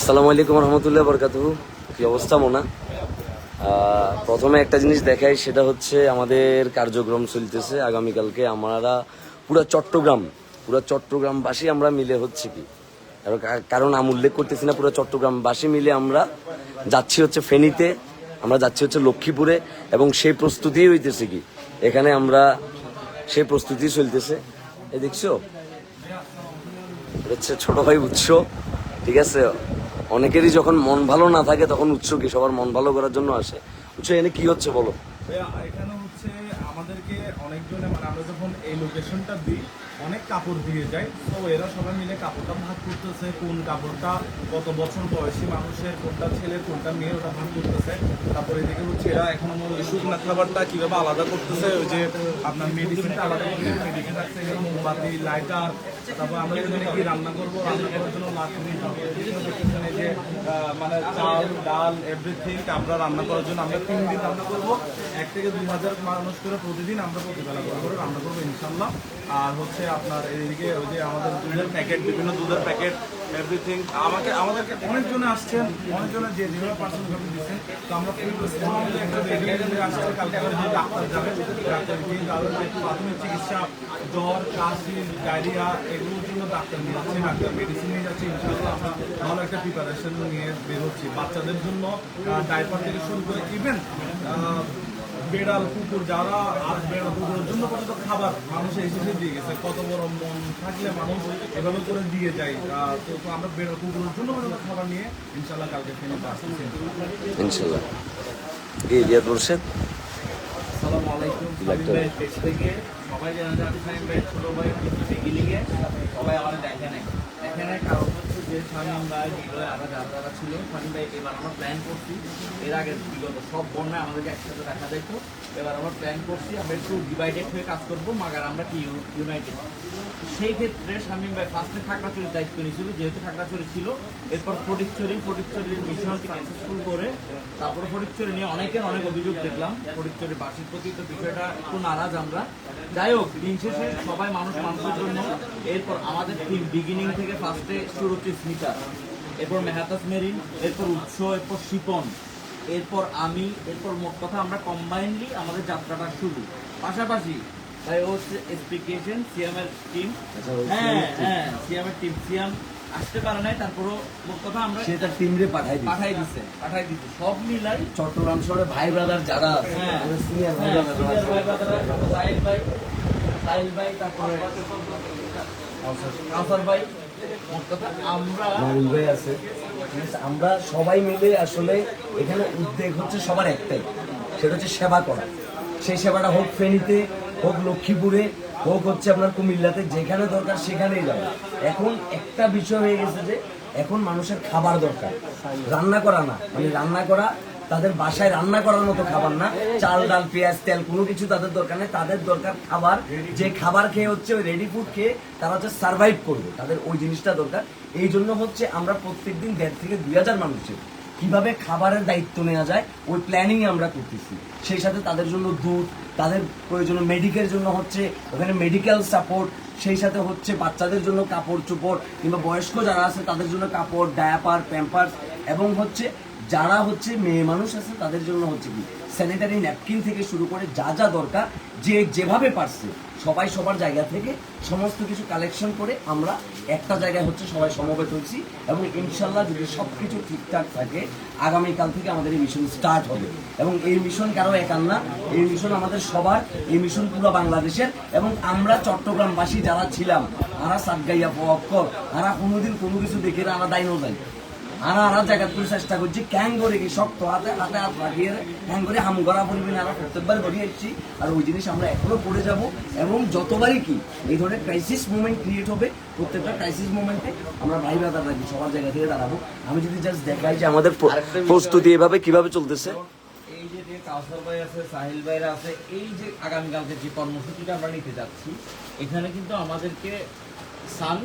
আসসালামু আলাইকুম রহমতুল্লাহ বরকাত কি অবস্থা, মোনা? প্রথমে একটা জিনিস দেখাই, সেটা হচ্ছে আমাদের কার্যক্রম চলতেছে আগামীকালকে। আমরা পুরো চট্টগ্রাম, পুরো চট্টগ্রামবাসী আমরা মিলে হচ্ছে কি? কারণ আমি উল্লেখ করতেছি না, পুরো চট্টগ্রামবাসী মিলে আমরা যাচ্ছি হচ্ছে ফেনীতে, আমরা যাচ্ছি হচ্ছে লক্ষ্মীপুরে, এবং সেই প্রস্তুতি হইতেছে কি? এখানে আমরা সেই প্রস্তুতি চলতেছে। এ দেখছ? হচ্ছে ছোট ভাই উৎস, ঠিক আছে? অনেকেরই যখন মন ভালো না থাকে, তখন উৎসুকি সবার মন ভালো করার জন্য আসে? উৎস এনে কি হচ্ছে বলো? এখানে হচ্ছে আমাদেরকে অনেকজনে মানে আমরা যখন এই লোকেশনটা দিই অনেক কাপড় দিয়ে যায়। তো এরা সবাই মিলে কাপড়টা ভাগ করতেছে, কোন কাপড়টা কত বছর বয়সী মানুষের, কোনটা ছেলে, কোনটা মেয়ে, ওটা ভাগ করতেছে। তারপরে এদিকে হচ্ছে এরা এখন শুকনা খাবারটা কীভাবে আলাদা করতেছে, ওই যে আপনার মেডিসিনটা আলাদা করতে মেডিসিন রাখছে মোমবাতি লাইটার তারপর আমরা এখানে কি রান্না করব? রান্না করার জন্য লাকড়ি যে মানে চাল, ডাল এভরিথিং আমরা রান্না করার জন্য আমরা তিন দিন রান্না করব। এক থেকে দুই হাজার মানুষ করে প্রতিদিন আমরা প্রতিবেলা করে রান্না করব ইনশাল্লাহ আর হচ্ছে আপনার এইদিকে ওই যে আমাদের দুধের প্যাকেট বিভিন্ন দুধের প্যাকেট এভরিথিং আমাকে আমাদেরকে অনেকজনে আসছেন, অনেকজনে যে যেভাবে পার্সেন্ট ভাবে দিচ্ছেন তো আমরা ফুল আসছে কালকে যে ডাক্তার যাবে, ডাক্তার গিয়ে তাদের প্রাথমিক চিকিৎসা, জ্বর, কাশি, ডায়রিয়া, এগুলোর জন্য ডাক্তার নিয়ে যাচ্ছি, ডাক্তার মেডিসিন নিয়ে যাচ্ছি। ইনশাল্লাহ আমরা ভালো একটা প্রিপারেশন নিয়ে বেরোচ্ছি। বাচ্চাদের জন্য ডায়পার থেকে শুরু করে ইভেন বেড়াল কুকুর যারা আর বেড়াল কুকুরের জন্য কত খাবার মানুষ এসে দিয়ে গেছে। কত বড় মন থাকলে মানুষ এভাবে করে দিয়ে যায়। তো আমরা বেড়াল কুকুরের জন্য কত খাবার নিয়ে ইনশাল্লাহ কালকে ফেনীতে আসতেছি ইনশাল্লাহ এই রিয়াদ মোর্শেদ। আসসালামু আলাইকুম থেকে। সবাই জানা ভাইয়ের ছোট ভাই সবাই আমাদের দেখে নেয় দেখে নেয় কারণ যে সামিম ভাই বিগলে আরও যারা ছিল সামিম ভাই, এবার আমরা প্ল্যান করছি। এর আগে বিগত সব বন্যায় আমাদেরকে একসাথে দেখা যাইতো। এবার আমরা প্ল্যান করছি, আমরা একটু ডিভাইডেড হয়ে কাজ করব, মাগার আমরা কি ইউনাইটেড সেই ক্ষেত্রে শামীম ভাই ফার্স্টে খাগড়াছড়ির দায়িত্ব নিয়েছিল, যেহেতু খাগড়াছড়ি ছিল, এরপর ফটিকছড়ি ফটিকছড়ির মিশনকে সাকসেসফুল করে, তারপরে ফটিকছড়ি নিয়ে অনেকের অনেক অভিযোগ দেখলাম। ফটিকছড়ি বাসির প্রতি তো বিষয়টা একটু নারাজ আমরা। যাই হোক, দিন শেষে সবাই মানুষ মানুষের জন্য, এরপর আমাদের টিম বিগিনিং থেকে ফার্স্টে শুরু স্মিতা। এরপর মেহাতাস মেরিন এরপর উৎস এরপর শিপন এরপর আমি এরপর মোট কথা আমরা কম্বাইনলি আমাদের যাত্রাটা শুরু। পাশাপাশি তাই ও হচ্ছে এক্সপ্লিকেশন সিএমের টিম হ্যাঁ হ্যাঁ টিম সিএম আসতে পারে নাই তারপরও মোট কথা আমরা সে তার টিমরে পাঠাই দিই পাঠাই দিছে পাঠাই দিছে। সব মিলাই চট্টগ্রাম শহরে ভাই ব্রাদার যারা আছে হ্যাঁ ভাই হ্যাঁ, ভাই সাহিল ভাই সাহিল ভাই তারপরে কাউসার ভাই। আছে? আমরা সবাই মিলে আসলে এখানে উদ্যোগ হচ্ছে সবার একটাই। সেটা হচ্ছে সেবা করা। সেই সেবাটা হোক ফেনীতে, হোক লক্ষ্মীপুরে, হোক হচ্ছে আপনার কুমিল্লাতে, যেখানে দরকার সেখানেই যাবে। এখন একটা বিষয় হয়ে গেছে যে, এখন মানুষের খাবার দরকার। রান্না করা না। মানে রান্না করা তাদের বাসায় রান্না করার মতো খাবার না। চাল, ডাল, পেঁয়াজ, তেল, কোনো কিছু তাদের দরকার নেই। তাদের দরকার খাবার। যে খাবার খেয়ে হচ্ছে ওই রেডি ফুড খেয়ে তারা হচ্ছে সার্ভাইভ করবে। তাদের ওই জিনিসটা দরকার। এই জন্য হচ্ছে আমরা প্রত্যেকদিন দেড় থেকে দুই হাজার মানুষের কীভাবে খাবারের দায়িত্ব নেওয়া যায়, ওই প্ল্যানিং আমরা করতেছি। সেই সাথে তাদের জন্য দুধ, তাদের প্রয়োজনীয় মেডিকেল জন্য হচ্ছে ওখানে মেডিকেল সাপোর্ট সেই সাথে হচ্ছে বাচ্চাদের জন্য কাপড় চোপড় কিংবা বয়স্ক যারা আছে তাদের জন্য কাপড় ডায়াপার প্যাম্পার্স এবং হচ্ছে যারা হচ্ছে মেয়ে মানুষ আছে, তাদের জন্য হচ্ছে কি স্যানিটারি ন্যাপকিন থেকে শুরু করে যা যা দরকার, যে যেভাবে পারছে, সবাই সবার জায়গা থেকে সমস্ত কিছু কালেকশন করে আমরা একটা জায়গায় হচ্ছে সবাই সমবেত হয়েছি এবং ইনশাল্লাহ যদি সব কিছু ঠিকঠাক থাকে, আগামীকাল থেকে আমাদের এই মিশন স্টার্ট হবে। এবং এই মিশন কারও একান না, এই মিশন আমাদের সবার, এই মিশন পুরো বাংলাদেশের এবং আমরা চট্টগ্রামবাসী যারা ছিলাম, আরা সাতগাইয়া অক্ষর আরা কোনোদিন কোনো কিছু দেখে আরা দাইনো যাই। আরা আরা জায়গা তুই চেষ্টা করছি। ক্যাং করে কি শক্ত হাতে হাতে হাত লাগিয়ে ক্যাং করে হাম আমরা প্রত্যেকবার এসেছি। আর ওই জিনিস আমরা এখনও যাব এবং যতবারই কি এই ধরনের ক্রাইসিস মুভমেন্ট ক্রিয়েট হবে প্রত্যেকটা ক্রাইসিস মুভমেন্টে আমরা ভাই সবার জায়গা থেকে দাঁড়াবো। আমি যদি জাস্ট দেখাই যে আমাদের প্রস্তুতি এভাবে কীভাবে চলতেছে। এই যে যে কাউসার ভাই আছে সাহিল ভাইরা আছে এই যে আগামীকালকে যে কর্মসূচিটা আমরা নিতে যাচ্ছি এখানে কিন্তু আমাদেরকে সান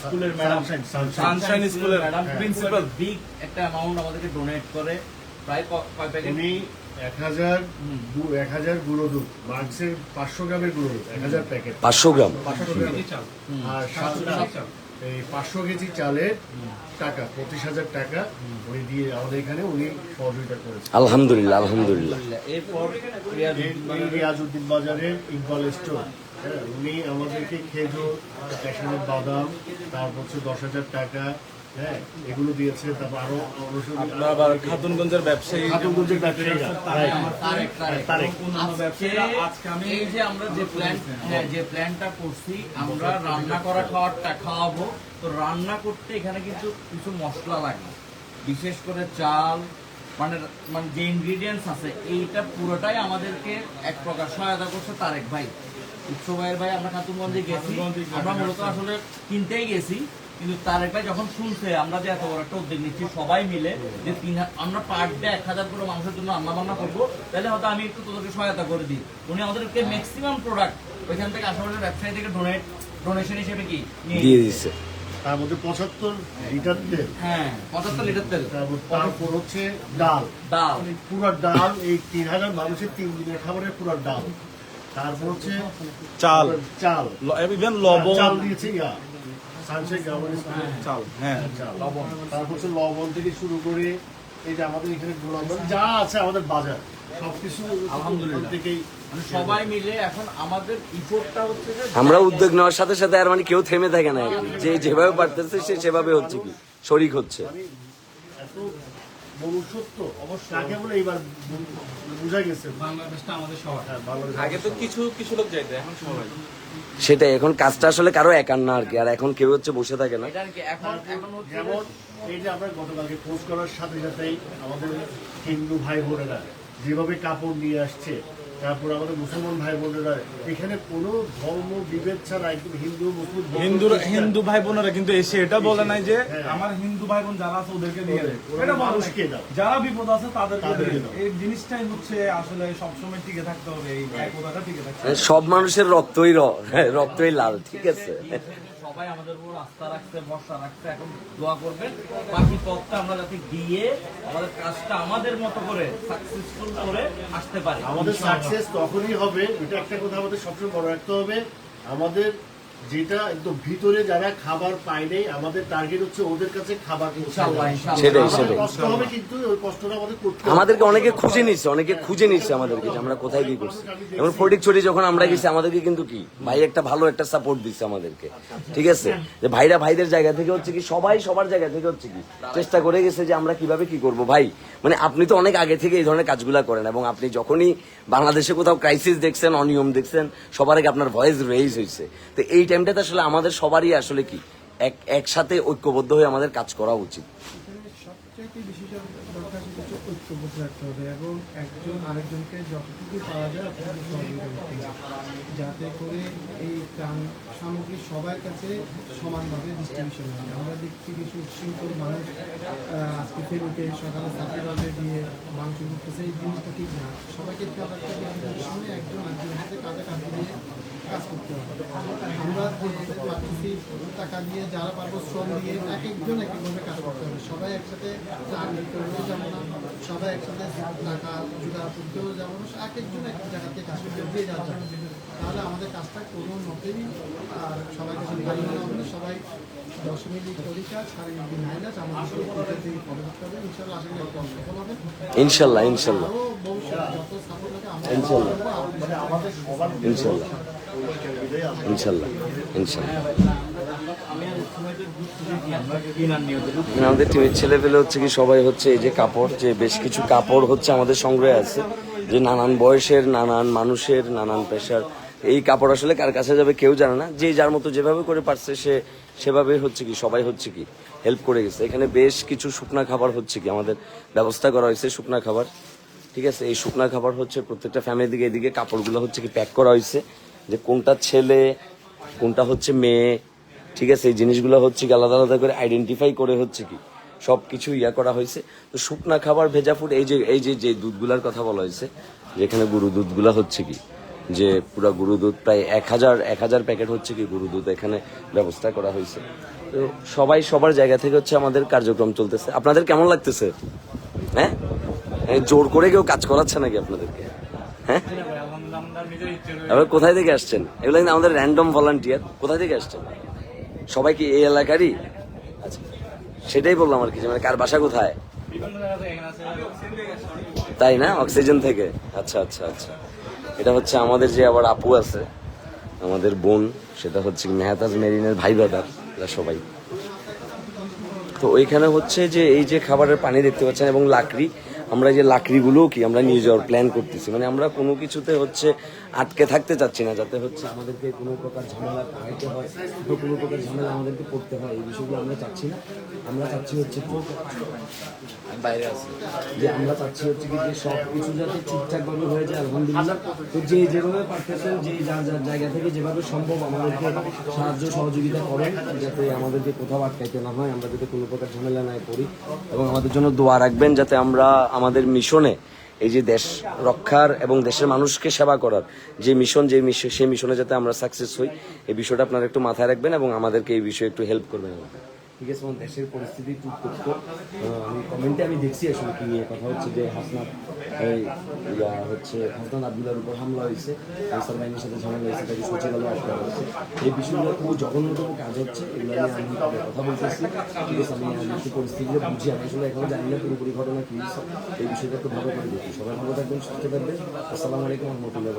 স্কুলের ম্যাডাম। Sunshine স্কুলের ম্যাডাম। প্রিন্সিপাল বিগ একটা অ্যামাউন্ট আমাদেরকে ডোনেট করে। প্রায় কয় প্যাকেট উনি এক হাজার এক হাজার গুঁড়ো দুধ মার্কসের পাঁচশো গ্রামের গুঁড়ো দুধ এক হাজার প্যাকেট পাঁচশো গ্রাম? পাঁচশো গ্রাম। আর সাতটা এই পাঁচশো কেজি চালের টাকা পঁচিশ হাজার টাকা উনি দিয়ে আমাদের এখানে উনি সহযোগিতা করেছেন। আলহামদুলিল্লাহ আলহামদুলিল্লাহ। এরপর রিয়াজউদ্দিন বাজারের ইকবাল স্টোর হ্যাঁ উনি আমাদেরকে খেজুর ক্যাশমের বাদাম তারপর হচ্ছে দশ হাজার টাকা হ্যাঁ এগুলো দিয়েছে তারপর আরও আপনার খাতুনগঞ্জের ব্যবসায়ী। খাতুনগঞ্জের ব্যবসায়ীরা তারাই right. আমার তারেক। তারেক তারেক। অন্যান্য ব্যবসায়ীরা আজকে আমি এই যে আমরা যে প্ল্যান হ্যাঁ যে প্ল্যানটা করছি আমরা রান্না করা খাওয়ারটা খাওয়াবো। তো রান্না করতে এখানে কিন্তু কিছু মশলা লাগে। বিশেষ করে চাল মানে মানে যে ইনগ্রিডিয়েন্টস আছে এইটা পুরোটাই আমাদেরকে এক প্রকার সহায়তা করছে তারেক ভাই। উৎস ভাইয়ের ভাই আমরা খাতুনগঞ্জে গেছি। আমরা মূলত আসলে কিনতেই গেছি কিন্তু তারেক ভাই যখন শুনছে আমরা যে এত বড় একটা উদ্যোগ নিচ্ছি সবাই মিলে যে তিন আমরা পার ডে এক হাজার করে মানুষের জন্য রান্না বান্না করব তাহলে হয়তো আমি একটু তোদেরকে সহায়তা করে দিই। উনি আমাদেরকে ম্যাক্সিমাম প্রোডাক্ট ওইখান থেকে আশেপাশের ব্যবসায়ী থেকে ডোনেট ডোনেশন হিসেবে কি নিয়ে দিয়ে দিচ্ছে তার মধ্যে পঁচাত্তর লিটার তেল। হ্যাঁ পঁচাত্তর লিটার তেল। তারপর তারপর হচ্ছে ডাল। ডাল। পুরো ডাল এই তিন হাজার মানুষের তিন দিনের খাবারের পুরো ডাল। তারপর হচ্ছে চাল। চাল। ইভেন লবণ। চাল দিয়েছে ইয়া। সানশেক গার্মেন্টস চাল হ্যাঁ। লবণ। তারপর হচ্ছে লবণ থেকে শুরু করে এই যে আমাদের এখানে যা আছে আমাদের বাজার সবকিছু আলহামদুলিল্লাহ। থেকেই মানে সবাই মিলে এখন আমাদের ইফোর্টটা হচ্ছে আমরা উদ্যোগ নেওয়ার সাথে সাথে আর মানে কেউ থেমে থাকে না। যে যেভাবে পারতেছে সে সেভাবে হচ্ছে কি শরিক হচ্ছে। এত মনুষ্যত্ব বলে এইবার বু- বোঝা গেছে। বাংলাদেশটা আমাদের সবার হ্যাঁ, আগে তো কিছু কিছু লোক যাইতে এখন সবাই সেটাই এখন কাজটা আসলে কারও একার না আর কি আর এখন কেউ হচ্ছে বসে থাকে না। এটা আর কি এখন এখন হচ্ছে যেমন এই যে আমরা গতকালকে পোস্ট করার সাথে সাথেই আমাদের হিন্দু ভাই বোনেরা যেভাবে কাপড় নিয়ে আসছে তারপর আমাদের মুসলমান ভাই বোনেরা এখানে কোনো ধর্ম বিভেদ ছাড়া একদম হিন্দু মুসলিম হিন্দু হিন্দু ভাই বোনেরা কিন্তু এসে এটা বলে নাই যে হ্যাঁ। আমার হিন্দু ভাই বোন যারা আছে ওদেরকে দিয়ে দেয় এটা মানুষকে যারা বিপদ আছে তাদেরকে। দাও। এই জিনিসটাই হচ্ছে আসলে সবসময় টিকে থাকতে হবে এই একতাটা টিকে থাকতে সব মানুষের রক্তই হ্যাঁ, রক্তই লাল ঠিক আছে আমাদের উপর আস্থা রাখছে, ভরসা রাখছে, এখন দোয়া করবেন বাকি পথটা আমরা যাতে গিয়ে আমাদের কাজটা আমাদের মতো করে সাকসেসফুল করে আসতে পারি। আমাদের সাকসেস তখনই হবে, এটা একটা কথা আমাদের সবসময় বড় রাখতে হবে। আমাদের যেটা একদম ভিতরে যারা খাবার পায় নাই আমাদের টার্গেট হচ্ছে ওদের কাছে খাবার পৌঁছে ইনশাআল্লাহ দেওয়া। ইনশাআল্লাহ সেটাই, সেটাই। কষ্ট হবে কিন্তু ওই কষ্টটা আমাদের করতে আমাদেরকে অনেকে খুঁজে নিচ্ছে অনেকে খুঁজে নিচ্ছে আমাদেরকে যে আমরা কোথায় কি করছি। এবং ফটিক ছড়ি যখন আমরা গেছি আমাদেরকে কিন্তু কি? ভাই একটা ভালো একটা সাপোর্ট দিচ্ছে আমাদেরকে। ঠিক আছে? যে ভাইরা ভাইদের জায়গা থেকে হচ্ছে কি সবাই সবার জায়গা থেকে হচ্ছে কি চেষ্টা করে গেছে যে আমরা কীভাবে কি করব। ভাই মানে আপনি তো অনেক আগে থেকে এই ধরনের কাজগুলা করেন এবং আপনি যখনই বাংলাদেশে কোথাও ক্রাইসিস দেখছেন অনিয়ম দেখছেন সবার আগে আপনার ভয়েস রেইজ হয়েছে তো এই টাইমটাতে আসলে আমাদের সবারই আসলে কি, এক, একসাথে ঐক্যবদ্ধ হয়ে আমাদের কাজ করা উচিত। যাতে করে এই সামগ্রী সবার কাছে সমানভাবে ডিস্ট্রিবিউশন হয়। আমরা দেখছি কিছু উচ্ছৃঙ্খল মানুষ আজকে ফেরুকে সকালে সাথে দিয়ে মাংস করতেছে এই জিনিসটা ঠিক না। সবাইকে সামনে একজন আরেকজনের সাথে কাঁধ দিয়ে কাজ করতে হবে। আমরা পারতেছি, টাকা দিয়ে যারা পারব শ্রম দিয়ে এক একজন এক একভাবে কাজ করতে হবে। সবাই একসাথে চাকরি করতেও যাব না, সবাই একসাথে টাকা জোগাড় করতেও যাব না, এক একজন এক জায়গা থেকে কাজ করতে দিয়ে যাওয়া যাবে তাহলে আমাদের কাজটা কোনো মতেই আর সবাইকে সবাই দশমিক দিন হাইলাস আমাদের ইনশাল্লাহ আশা করি সফল হবে ইনশাল্লাহ ইনশাল্লাহ। ইনশাল্লাহ। মানে আমাদের সবার ইনশাল্লাহ। ইনশাল্লাহ ইনশাল্লাহ। আমাদের টিমের ছেলে পেলে হচ্ছে কি সবাই হচ্ছে এই যে কাপড় যে বেশ কিছু কাপড় হচ্ছে আমাদের সংগ্রহে আছে। যে নানান বয়সের নানান মানুষের নানান পেশার এই কাপড় আসলে কার কাছে যাবে কেউ জানে না। যে যার মতো যেভাবে করে পারছে, সে সেভাবে হচ্ছে কি, সবাই হচ্ছে কি হেল্প করে গেছে। এখানে বেশ কিছু শুকনা খাবার হচ্ছে কি, আমাদের ব্যবস্থা করা হয়েছে শুকনা খাবার। ঠিক আছে, এই শুকনা খাবার হচ্ছে প্রত্যেকটা ফ্যামিলি দিকে এদিকে কাপড়গুলো হচ্ছে কি প্যাক করা হয়েছে। যে কোনটা ছেলে, কোনটা হচ্ছে মেয়ে, ঠিক আছে, এই জিনিসগুলো হচ্ছে কি আলাদা আলাদা করে আইডেন্টিফাই করে হচ্ছে কি সব কিছু ইয়া করা হয়েছে। তো শুকনা খাবার ভেজা ফুড এই যে এই যে যে দুধগুলার কথা বলা হয়েছে, যেখানে গরু দুধগুলা হচ্ছে কি যে পুরো গরু দুধ প্রায় এক হাজার এক হাজার প্যাকেট হচ্ছে কি গরু দুধ এখানে ব্যবস্থা করা হয়েছে। তো সবাই সবার জায়গা থেকে হচ্ছে আমাদের কার্যক্রম চলতেছে। আপনাদের কেমন লাগতেছে? হ্যাঁ? এই জোর করে কেউ কাজ করাচ্ছে নাকি আপনাদেরকে? হ্যাঁ? এবার কোথায় থেকে আসছেন? এগুলো কিন্তু আমাদের র্যান্ডম ভলান্টিয়ার কোথায় থেকে আসছেন? সবাই কি এই এলাকারই? আচ্ছা সেটাই বললাম আর কি মানে কার বাসা কোথায়? তাই না? অক্সিজেন থেকে? আচ্ছা আচ্ছা আচ্ছা। এটা হচ্ছে আমাদের যে আবার আপু আছে, আমাদের বোন, সেটা হচ্ছে মেহতাজ মেরিনের ভাই ব্রাদার, এরা সবাই। তো ওইখানে হচ্ছে যে এই যে খাবারের পানি দেখতে পাচ্ছেন এবং লাকড়ি, আমরা যে লাকড়িগুলো কি আমরা নিয়ে যাওয়ার প্ল্যান করতেছি। মানে আমরা কোনো কিছুতে হচ্ছে আটকে থাকতে চাচ্ছি না, যাতে হচ্ছে আমাদেরকে কোনো প্রকার ঝামেলা পাইতে হয়, কোনো প্রকার ঝামেলা আমাদেরকে পড়তে হয়, এই বিষয়গুলো আমরা চাচ্ছি না। আমরা চাচ্ছি হচ্ছে বাইরে আছি। যে আমরা চাচ্ছি হচ্ছে কি যে সব কিছু যাতে ঠিকঠাক ভাবে হয়ে যায় আলহামদুলিল্লাহ। তো যে যেভাবে পারতেছেন যে যার যার জায়গা থেকে যেভাবে সম্ভব আমাদেরকে সাহায্য সহযোগিতা করেন যাতে আমাদেরকে কোথাও আটকাইতে না হয় আমরা যাতে কোনো প্রকার ঝামেলা না করি। এবং আমাদের জন্য দোয়া রাখবেন যাতে আমরা আমাদের মিশনে এই যে দেশ রক্ষার এবং দেশের মানুষকে সেবা করার যে মিশন যে মিশন সেই মিশনে যাতে আমরা সাকসেস হই এই বিষয়টা আপনারা একটু মাথায় রাখবেন এবং আমাদেরকে এই বিষয়ে একটু হেল্প করবেন ঠিক আছে আমার দেশের পরিস্থিতি উত্তপ্ত আহ, আমি কমেন্টে আমি দেখছি আসলে কি নিয়ে কথা হচ্ছে যে হাসনাত এই হচ্ছে হাসনাত আবদুল্লার উপর হামলা হয়েছে আনসার বাহিনীর সাথে ঝামেলা হয়েছে তাকে সচিবালয়ে আটকা হয়েছে এই বিষয়গুলো খুব জঘন্যতম কাজ হচ্ছে এগুলো নিয়ে আমি কথা বলতেছি। ঠিক আছে আমি আমি একটু পরিস্থিতিটা বুঝি আমি আসলে এখনও জানি না পুরোপুরি ঘটনা কি হয়েছে। এই বিষয়টা একটু ভালো করে দেখি। সবাই ভালো থাকবেন সুস্থ থাকবেন। আসসালামু আলাইকুম রহমতুল্লাহ